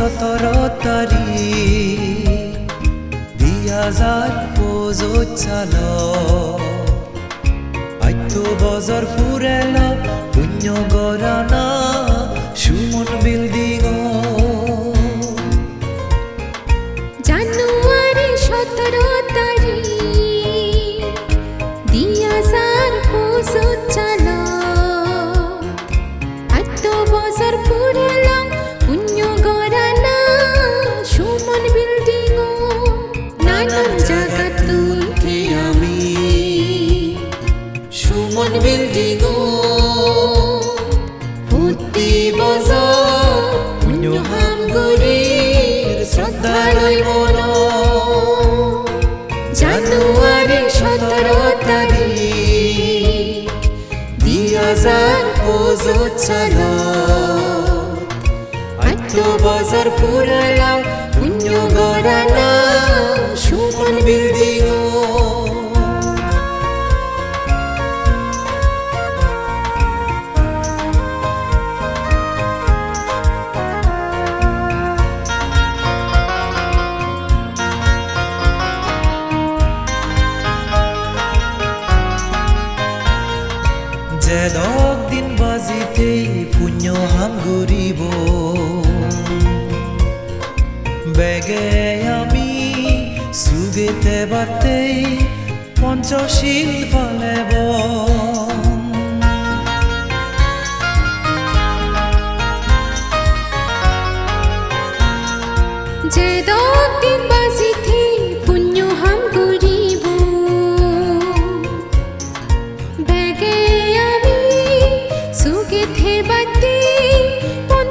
সতেরো তারিখ দুই হাজার পঁচিশ আইত বজর ফুরেল দুই হাজার পঁচিশ আইত বছর পুরালাম যে দক দিন বাজিতেই পুণ্য হাম ঘুরিব বেগে আমি সুগেতে বাতেই পঞ্চশীল ফলেব যে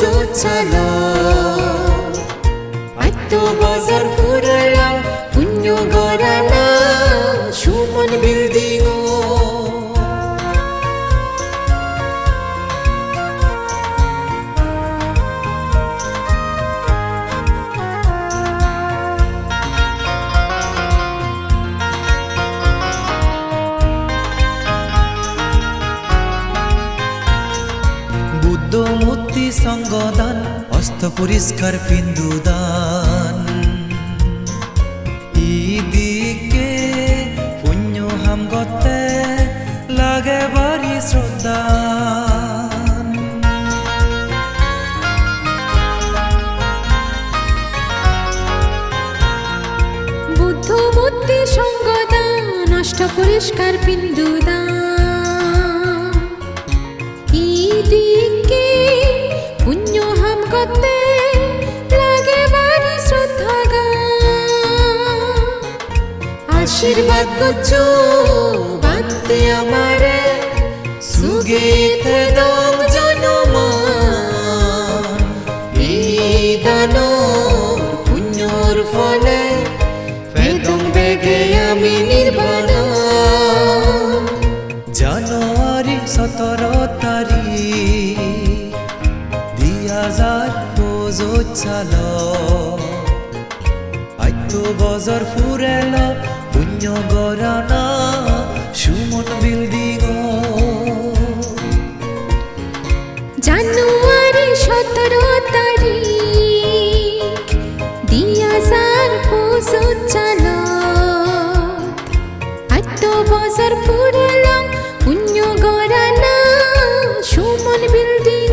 পঁচিশ আত্ম বাজার পুরলাম মূর্তি সঙ্গদান, অস্ত পরিষ্কার পিন্দুদান ইদিকে পুণ্য হাম গতে লাগে বাড়ি শ্রদ্ধা বুদ্ধ বুদ্ধি সঙ্গদান নষ্ট পরিষ্কার বিন্দুদান। ইদিকে আশীর্বাদ করছ বান্তে আমারে সুগীতে দম জনমান এই দান পুণ্যর ফলে বেদম বেগে আমি নির্বাণ। জানুয়ারি সতেরো তারিখ দুই হাজার পঁচিশ আইত বজর ফুরেল গরানা সুমন বিল্ডিং জানুয়ারি সতেরো তারিখ দিয়াসার পৌঁছাল এত বছর পুরলাম পুণ্য গড়ানা সুমন বিল্ডিং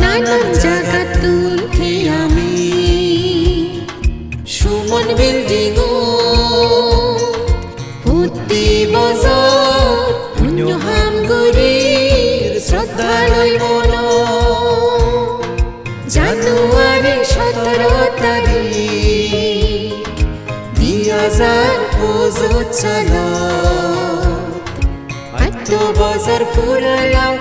নানান জায়গা পঁচিশ আত্ম বাজার পুরলাম